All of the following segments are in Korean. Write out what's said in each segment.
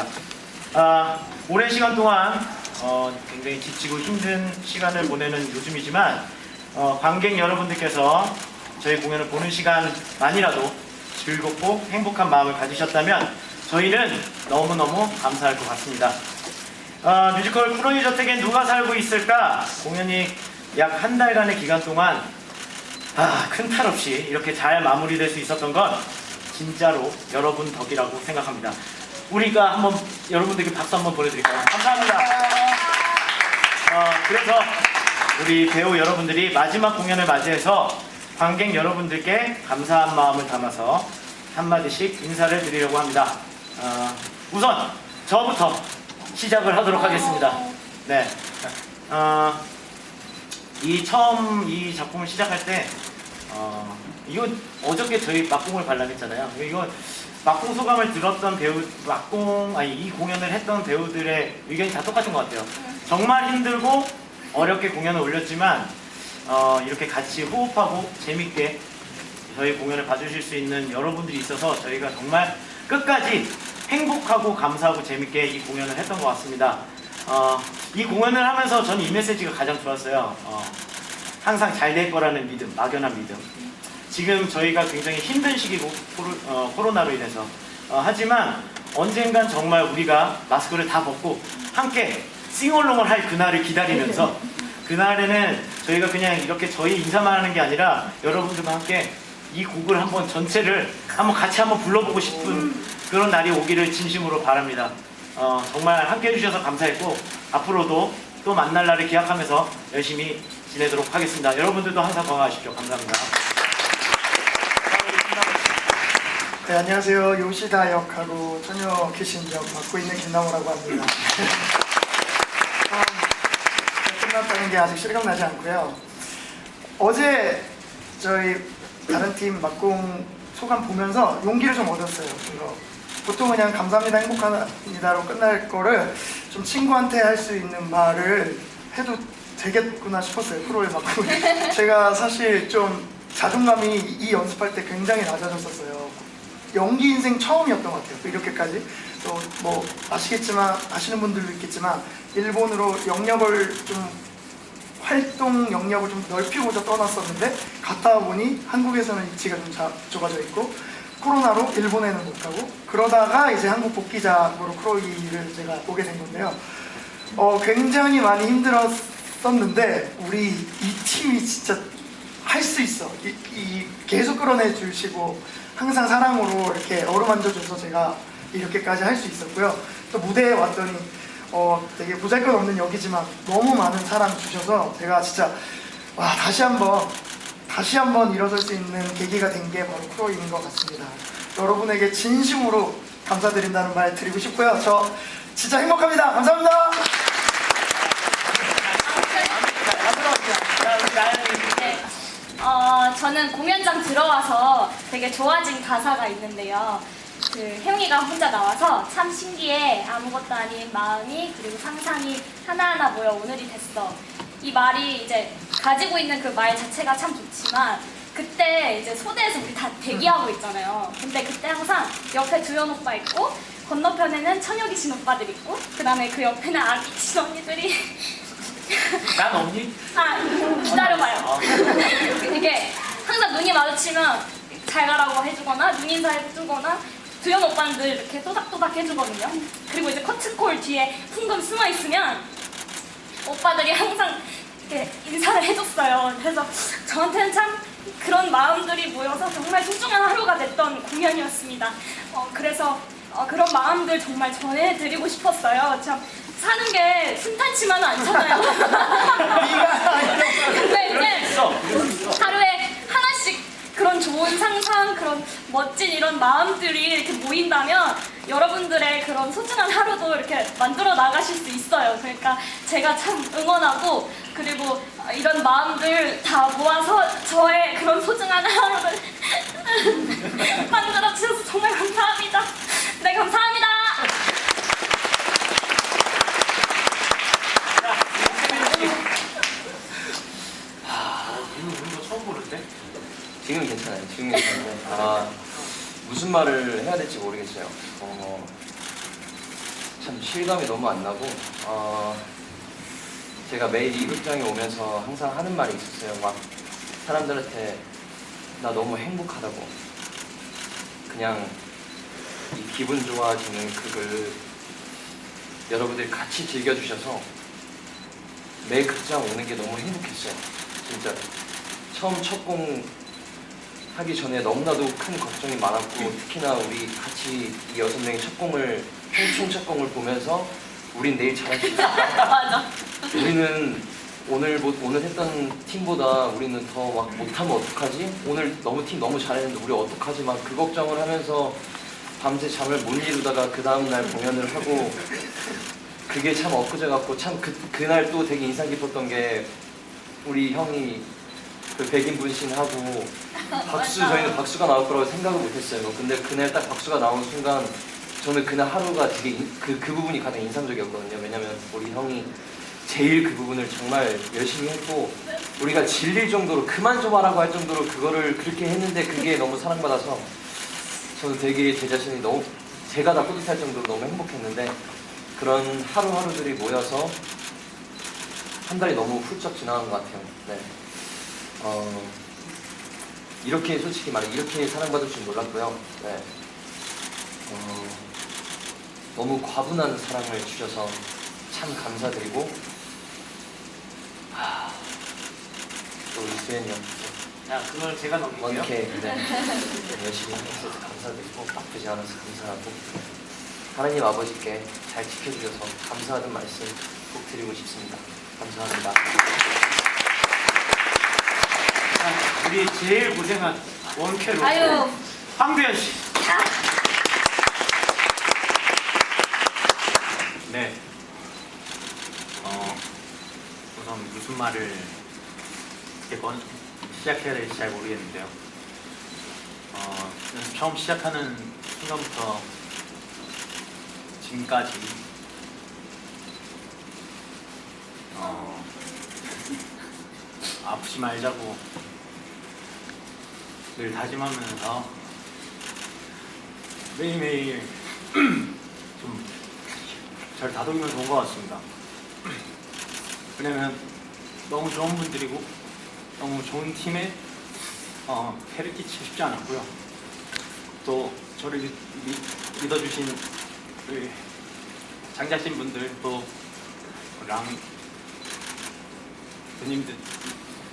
하겠습니다. 아, 오랜 시간 동안 어, 굉장히 지치고 힘든 시간을 보내는 요즘이지만 어, 관객 여러분들께서 저희 공연을 보는 시간만이라도 즐겁고 행복한 마음을 가지셨다면 저희는 너무너무 감사할 것 같습니다. 아, 뮤지컬 쿠로이 저택엔 누가 살고 있을까? 공연이 약 한 달간의 기간 동안 아, 큰 탈 없이 이렇게 잘 마무리될 수 있었던 건 진짜로 여러분 덕이라고 생각합니다. 우리가 한번 여러분들께 박수 한번 보내드릴까요? 감사합니다. 어, 그래서 우리 배우 여러분들이 마지막 공연을 맞이해서 관객 여러분들께 감사한 마음을 담아서 한마디씩 인사를 드리려고 합니다. 어, 우선 저부터 시작을 하도록 하겠습니다. 네. 어, 이 처음 이 작품을 시작할 때 어, 이거 어저께 저희 막공을 관람했잖아요. 이거 막공 소감을 들었던 배우 막공 아니 이 공연을 했던 배우들의 의견이 다 똑같은 것 같아요. 정말 힘들고 어렵게 공연을 올렸지만 어, 이렇게 같이 호흡하고 재밌게 저희 공연을 봐주실 수 있는 여러분들이 있어서 저희가 정말 끝까지 행복하고 감사하고 재밌게 이 공연을 했던 것 같습니다. 어, 이 공연을 하면서 저는 이 메시지가 가장 좋았어요. 어, 항상 잘 될 거라는 믿음, 막연한 믿음. 지금 저희가 굉장히 힘든 시기고 코로, 어, 코로 나로 인해서 어, 하지만 언젠간 정말 우리가 마스크를 다 벗고 함께 싱얼롱을 할 그날을 기다리면서 그날에는 저희가 그냥 이렇게 저희 인사만 하는 게 아니라 여러분들과 함께 이 곡을 한번 전체를 한번 같이 한번 불러보고 싶은 그런 날이 오기를 진심으로 바랍니다. 어, 정말 함께 해주셔서 감사했고 앞으로도 또 만날 날을 기약하면서 열심히 지내도록 하겠습니다. 여러분들도 항상 건강하십시오. 감사합니다. 네, 안녕하세요. 요시다 역하고 처녀 귀신 역 맡고 있는 김나무라고 합니다. 처음 끝났다는 게 아직 실감나지 않고요. 어제 저희 다른 팀 막공 소감 보면서 용기를 좀 얻었어요. 이거 보통 그냥 감사합니다, 행복합니다로 끝날 거를 좀 친구한테 할 수 있는 말을 해도 되겠구나 싶었어요. 프로에 막고 제가 사실 좀 자존감이 이 연습할 때 굉장히 낮아졌었어요. 연기 인생 처음이었던 것 같아요. 이렇게까지 또 뭐 아시겠지만 아시는 분들도 있겠지만 일본으로 영역을 좀 활동 영역을 좀 넓히고자 떠났었는데 갔다 보니 한국에서는 위치가 좀 자, 좁아져 있고 코로나로 일본에는 못 가고 그러다가 이제 한국 복귀작으로 크로이를 제가 오게 된 건데요. 어, 굉장히 많이 힘들었었는데 우리 이 팀이 진짜 할 수 있어. 이, 이 계속 끌어내 주시고 항상 사랑으로 이렇게 어루만져 줘서 제가 이렇게까지 할 수 있었고요. 또 무대에 왔더니 어, 되게 보잘것없는 역이지만 너무 많은 사랑 주셔서 제가 진짜 와 다시 한번 다시 한번 일어설 수 있는 계기가 된 게 바로 크로이인 것 같습니다. 여러분에게 진심으로 감사드린다는 말 드리고 싶고요. 저 진짜 행복합니다. 감사합니다. 자, 우리 나연이 네. 어, 저는 공연장 들어와서 되게 좋아진 가사가 있는데요. 그 혜영이가 혼자 나와서 참 신기해 아무것도 아닌 마음이 그리고 상상이 하나하나 모여 오늘이 됐어. 이 말이 이제 가지고 있는 그 말 자체가 참 좋지만 그때 이제 소대에서 우리 다 대기하고 있잖아요. 근데 그때 항상 옆에 두현 오빠 있고 건너편에는 천여귀신 오빠들 있고 그 다음에 그 옆에는 아기신 언니들이 난 언니? 아 기다려봐요. 이게 항상 눈이 마주치면 잘 가라고 해주거나 눈 인사 해주거나 두현 오빠는 늘 이렇게 또닥또닥 해주거든요. 그리고 이제 커튼콜 뒤에 풍금 숨어 있으면 오빠들이 항상 이렇게 인사를 해줬어요. 그래서 저한테는 참 그런 마음들이 모여서 정말 소중한 하루가 됐던 공연이었습니다. 어, 그래서 어, 그런 마음들 정말 전해드리고 싶었어요. 참 사는 게 순탄치만은 않잖아요. 근데 이제 그런 좋은 상상, 그런 멋진 이런 마음들이 이렇게 모인다면 여러분들의 그런 소중한 하루도 이렇게 만들어 나가실 수 있어요. 그러니까 제가 참 응원하고 그리고 이런 마음들 다 모아서 저의 그런 소중한 하루를 만들어 주셔서 정말 감사합니다. 네, 감사합니다. 자, 세민 씨. 아, 이거 우는 거 처음 보는데? 지금 괜찮아요. 지금 괜찮은데 아 무슨 말을 해야 될지 모르겠어요. 어, 참 실감이 너무 안 나고 어, 제가 매일 이 극장에 오면서 항상 하는 말이 있었어요. 막 사람들한테 나 너무 행복하다고 그냥 이 기분 좋아지는 그걸 여러분들이 같이 즐겨주셔서 매일 극장 오는 게 너무 행복했어요. 진짜 처음 첫공 하기 전에 너무나도 큰 걱정이 많았고 특히나 우리 같이 이 여섯 명이 첫 공을 총첫 공을 보면서 우린 내일 잘할 수 있을까? 맞아. 우리는 오늘 뭐- 오늘 했던 팀보다 우리는 더 막 못하면 어떡하지? 오늘 너무 팀 너무 잘했는데 우리 어떡하지? 막 그 걱정을 하면서 밤새 잠을 못 이루다가 그 다음 날 공연을 하고 그게 참 엊그제 같고 참 그 그날 또 되게 인상 깊었던 게 우리 형이 그 백인 분신하고 박수. 저희는 박수가 나올 거라고 생각을 못했어요. 근데 그날 딱 박수가 나온 순간 저는 그날 하루가 되게 그그 부분이 가장 인상적이었거든요. 왜냐면 우리 형이 제일 그 부분을 정말 열심히 했고 우리가 질릴 정도로 그만 좀 하라고 할 정도로 그거를 그렇게 했는데 그게 너무 사랑받아서 저는 되게 제 자신이 너무 제가 다 뿌듯할 정도로 너무 행복했는데 그런 하루하루들이 모여서 한 달이 너무 훌쩍 지나간 것 같아요. 네. 어, 이렇게 솔직히 말해 이렇게 사랑받을 줄 몰랐고요. 네. 어, 너무 과분한 사랑을 주셔서 참 감사드리고 하, 또 우리 수현이 형 자, 그걸 제가 넘길게요. 이렇게 네, 열심히 해주셔서 감사드리고 아프지 않아서 감사하고 하나님 아버지께 잘 지켜주셔서 감사하는 말씀 꼭 드리고 싶습니다. 감사합니다. 자, 우리 제일 고생한 원캐로 아유. 황두현 씨. 네. 어, 우선 무슨 말을 어떻게 건 시작해야 될지 잘 모르겠는데요. 어, 저는 처음 시작하는 순간부터 지금까지 어, 아프지 말자고 늘 다짐하면서 매일매일 좀 잘 다독이면서 온것 같습니다. 왜냐면 너무 좋은 분들이고 너무 좋은 팀에 어, 해를 끼치고 싶지 않았고요. 또 저를 믿, 믿- 믿어주신 우리 장자신 분들 또 랑 누님들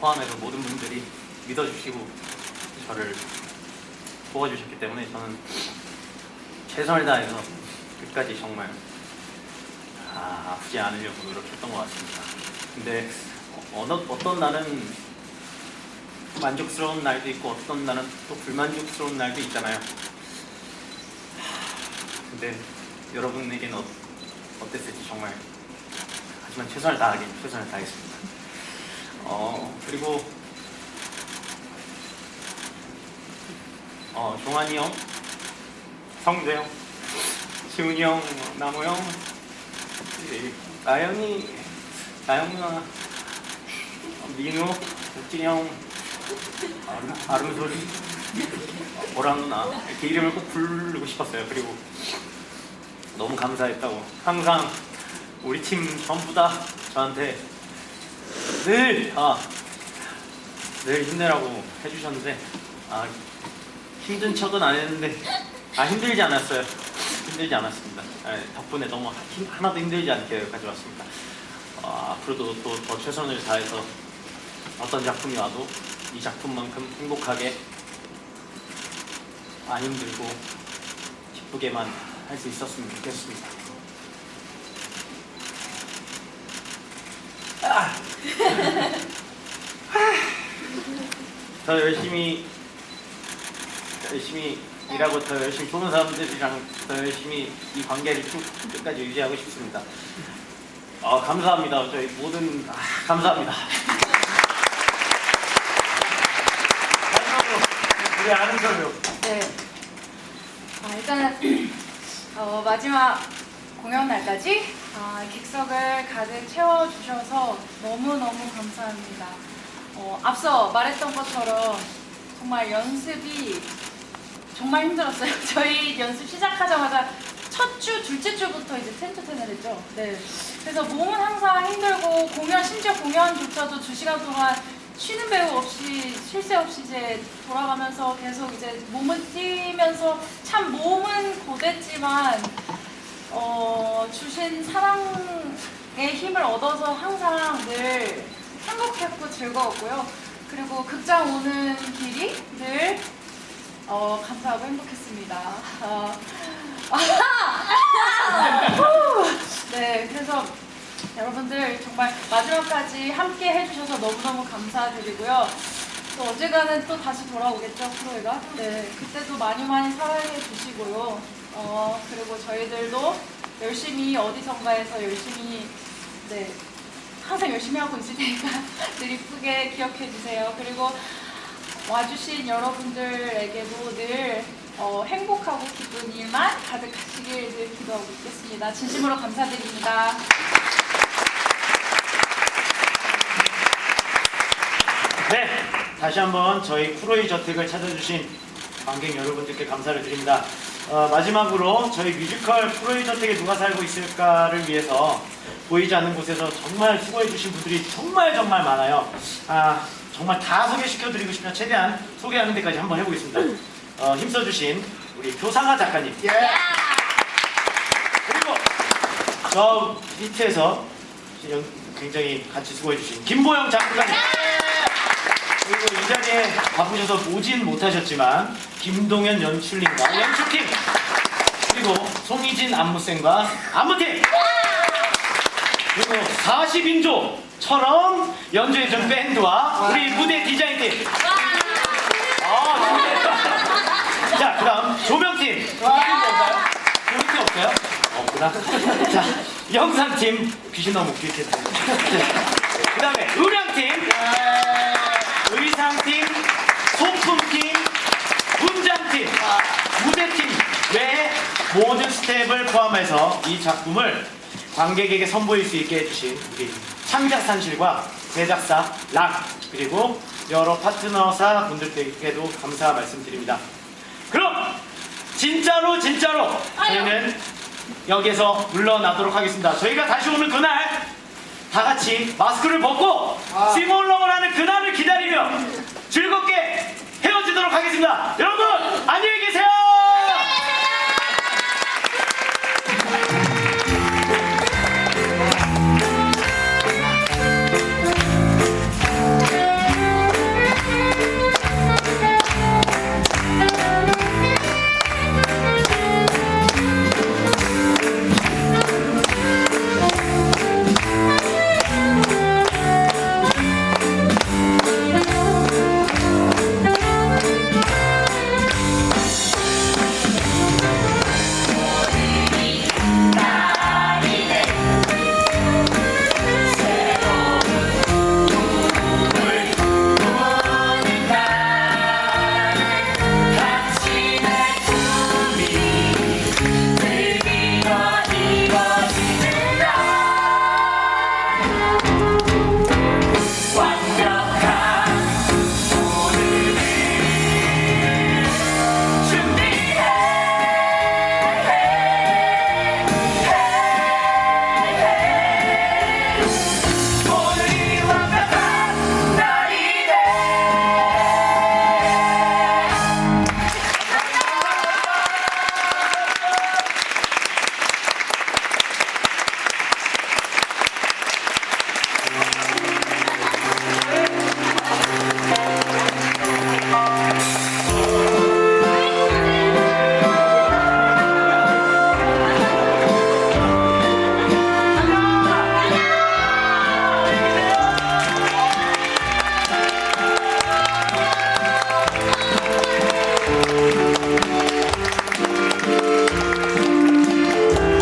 포함해서 모든 분들이 믿어주시고 저를 도와주셨기 때문에 저는 최선을 다해서 끝까지 정말 아, 아프지 않으려고 노력했던 것 같습니다. 근데 어느, 어떤 날은 만족스러운 날도 있고 어떤 날은 또 불만족스러운 날도 있잖아요. 하, 근데 여러분에게는 어, 어땠을지 정말 하지만 최선을 다하긴 최선을 다했습니다. 어 그리고 어 종환이 형, 성재 형, 지훈이 형, 나무 형, 이, 나연이, 나영 누나, 어, 민우, 욱진이 형, 아름, 아름소리, 어, 보람 누나 이렇게 이름을 꼭 부르고 싶었어요. 그리고 너무 감사했다고 항상 우리 팀 전부 다 저한테 늘, 아, 늘 힘내라고 해주셨는데, 아, 힘든 척은 안 했는데, 아, 힘들지 않았어요. 힘들지 않았습니다. 아, 덕분에 너무 힘, 하나도 힘들지 않게 여기까지 왔습니다. 아, 앞으로도 또 더 최선을 다해서 어떤 작품이 와도 이 작품만큼 행복하게 안 힘들고 기쁘게만 할 수 있었으면 좋겠습니다. 더 열심히 열심히 일하고 더 열심히 좋은 사람들이랑 더 열심히 이 관계를 쭉 끝까지 유지하고 싶습니다. 아 감사합니다. 저희 모든 아, 감사합니다. 마지막으로 우리 아름서요. 네. 아, 일단은 어, 마지막 공연 날까지 아, 객석을 가득 채워주셔서 너무너무 감사합니다. 어, 앞서 말했던 것처럼 정말 연습이 정말 힘들었어요. 저희 연습 시작하자마자 첫 주, 둘째 주부터 이제 텐트 텐을 했죠. 네. 그래서 몸은 항상 힘들고 공연, 심지어 공연조차도 두 시간 동안 쉬는 배우 없이 쉴 새 없이 이제 돌아가면서 계속 이제 몸을 뛰면서 참 몸은 고됐지만 어, 주신 사랑의 힘을 얻어서 항상 늘 행복했고 즐거웠고요. 그리고 극장 오는 길이 늘 어, 감사하고 행복했습니다. 어, 네, 그래서 여러분들 정말 마지막까지 함께 해주셔서 너무너무 감사드리고요. 또 언젠가는 또 다시 돌아오겠죠, 프로이가. 네, 그때도 많이 많이 사랑해 주시고요. 어, 그리고 저희들도 열심히 어디선가에서 열심히, 네, 항상 열심히 하고 있을 테니까 늘 이쁘게 기억해 주세요. 그리고 와주신 여러분들에게도 늘 어, 행복하고 기쁜 일만 가득하시길 늘 기도하고 있겠습니다. 진심으로 감사드립니다. 네, 다시 한번 저희 프로이 저택을 찾아주신 관객 여러분들께 감사를 드립니다. 어, 마지막으로 저희 뮤지컬 프로이 저택에 누가 살고 있을까를 위해서 보이지 않는 곳에서 정말 수고해주신 분들이 정말 정말 많아요. 아, 정말 다 소개시켜드리고 싶으면 최대한 소개하는 데까지 한번 해보겠습니다. 어, 힘써주신 우리 교상아 작가님. 예. 그리고 저 밑에서 연- 굉장히 같이 수고해주신 김보영 작가님. 그리고 이 자리에 바쁘셔서 오진 못하셨지만 김동현 연출님과 연출팀 그리고 송희진 안무쌤과 안무팀 그리고 40인조처럼 연주해준 밴드와 우리 무대 디자인팀. 아 진짜. 자 그 다음 조명팀. 조명팀 없나요? 조명팀 없어요? 없구나. 자 영상팀. 귀신 너무 귀엽게 그 다음에 음향팀. 의상팀, 소품팀, 분장팀, 무대팀 외 모든 스텝을 포함해서 이 작품을 관객에게 선보일 수 있게 해주신 우리 창작산실과 제작사 락 그리고 여러 파트너사 분들께도 감사 말씀드립니다. 그럼 진짜로 진짜로 저희는 여기서 물러나도록 하겠습니다. 저희가 다시 오는 그날 다 같이 마스크를 벗고 아. 시몰롱을 하는 그날을 기다리며 즐겁게 헤어지도록 하겠습니다. 여러분 안녕히 계세요.